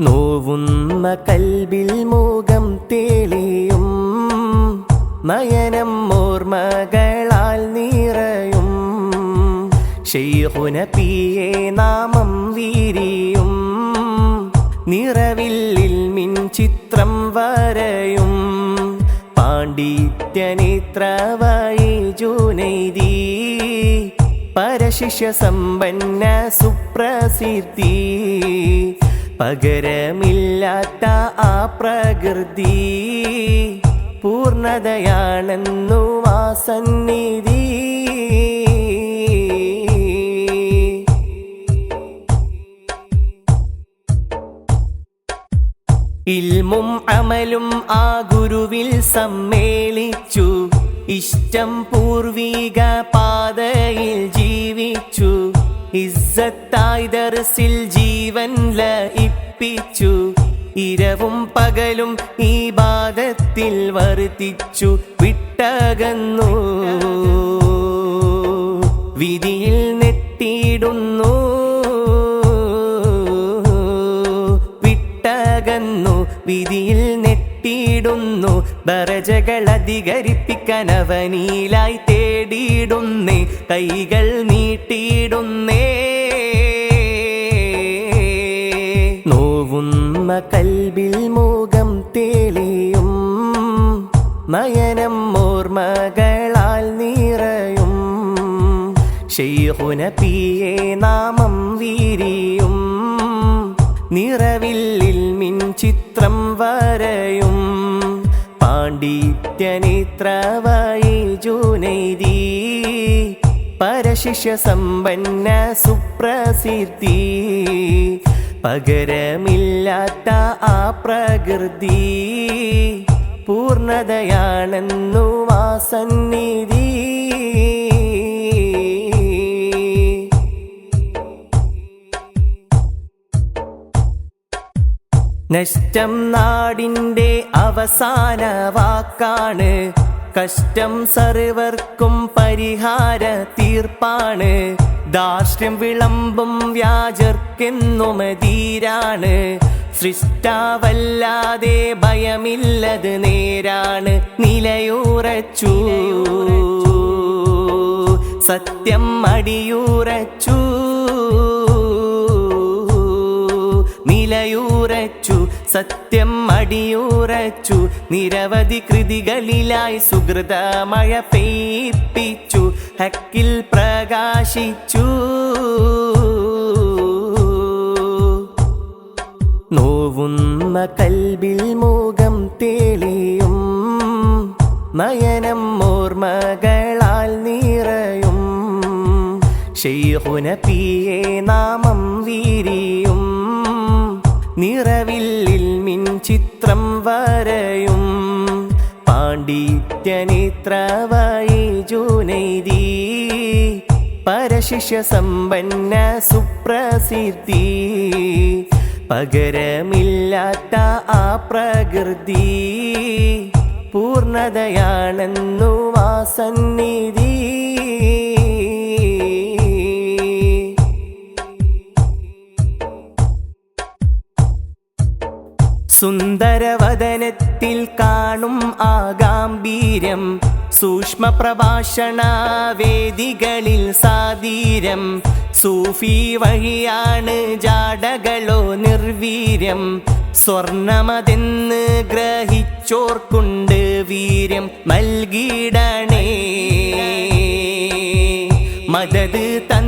നോവുന്ന കൽവിൽ മുഖം തേളിയും നയനം ഓർമ്മകളാൽ നിറയും. ഷെയ്ഹുന പിയെ നാമം വീരിയും നിറവില്ലിൽ മിൻ ചിത്രം വരയും. പാണ്ഡിത്യനേത്രവായി ജൂനൈതി പരശിഷ്യ സമ്പന്ന സുപ്രസിദ്ധി. പകരമില്ലാത്ത ആ പ്രകൃതി പൂർണതയാണെന്നു ആ സന്നിധി. ഇൽമും അമലും ആ ഗുരുവിൽ സമ്മേളിച്ചു. ഇഷ്ടം പൂർവിക പാതയിൽ ജീവിച്ചു. ഇസ്സത്തായി ദർസിൽ ജീവൻ ലയിപ്പിച്ചു. ഇരവും പകലും ഈ ബാധത്തിൽ വർത്തിച്ചു. വിട്ടകന്നു. വിധിയിൽ നെട്ടിയിടുന്നു വിട്ടകന്നു. വിധിയിൽ നെട്ടിയിടുന്നു ബറജകൾ അധികരിപ്പിക്കാൻ അവനീലായി തേടിയിടുന്നേ. കൈകൾ നീട്ടിയിടുന്നേ കൽബിൽ മുഖം തേളിയും നയനം ഓർമ്മകളാൽ നിറയും. ഷെയ്ഹുന പിയെ നാമം വീരിയും നിറവില്ലിൽ മിൻ ചിത്രം വരയും. പാണ്ഡിത്യനേത്രവായി ജൂനൈദീ പരശിഷ്യ സമ്പന്ന സുപ്രസിദ്ധി. പകരമില്ലാത്ത ആ പ്രകൃതി പൂർണതയാണെന്നു ആ സന്നിധി. നഷ്ടം നാടിന്റെ അവസാന വാക്കാണ്. കഷ്ടം സർവർക്കും പരിഹാര തീർപ്പാണ്. ദാർഷ്ട്യം വിളമ്പും വ്യാജർക്കെന്നുമതീരാണ് സൃഷ്ടാവല്ലാതെ ഭയമില്ലത് നേരാണ്. നിലയൂറച്ചു. സത്യം അടിയൂറച്ചു. നിലയൂറച്ചു. സത്യം അടിയൂറച്ചു. നിരവധി കൃതികളിലായി സുഹൃത മഴ പെയ്പ്പിച്ചു. ഹക്കിൽ പ്രകാശിച്ചു. നോവുന്ന കൽബിൽ മോകം തേളിയും നയനം ഓർമ്മകളാൽ നിറയും. ഷെയ്ഹുന പിയെ നാമം വീരിയും നിറവില്ലിൽ മിൻ ചിത്രം വരയും. പാണ്ഡിത്യനിത്രവായി ജൂനൈദീ പരശിഷ്യ സമ്പന്ന സുപ്രസിദ്ധി. പകരമില്ലാത്ത ആ പ്രകൃതി. പൂർണതയാണെന്നു ആ സുന്ദരവദനത്തിൽ കാണും ആഗാംഭീര്യം. ഗാംഭീര്യം സൂക്ഷ്മ പ്രഭാഷണ വേദികളിൽ സാധീരം സൂഫി വഴിയാണ് ജാടകളോ നിർവീര്യം. സ്വർണമതെന്ന് ഗ്രഹിച്ചോർക്കുണ്ട് വീര്യം. നൽകിയിടണേ മദത് തന്നിടണേ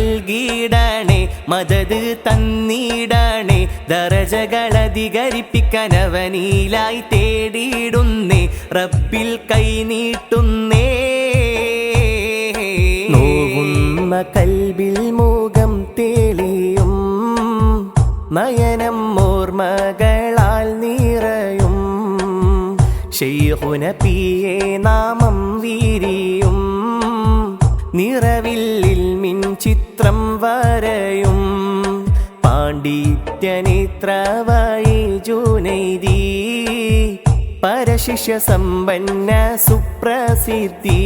നൽകിയിടണേ മദത് തന്നിടണേ ദറജകൾ അധികരിപ്പിക്കനവനീലായി തേടിയിടുന്നേ റബ്ബിൽ കൈനീട്ടുന്നേ നോവുന്ന കൽബിൽ മൂകം തേളിയും നയനം ഓർമ്മകളാൽ നിറയും ഷെയ്ഹുന പിയെ നാമം വീരിയും നിറവിൽ വരയും. പാണ്ഡിത്യനിത്രവായി ജൂനൈദീ പരശിഷ്യ സമ്പന്ന സുപ്രസിദ്ധി.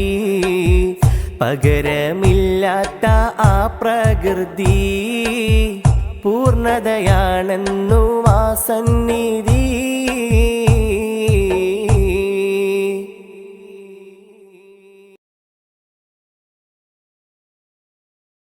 പകരമില്ലാത്ത ആ പ്രകൃതി. പൂർണതയാണെന്നു ആ സന്നിധി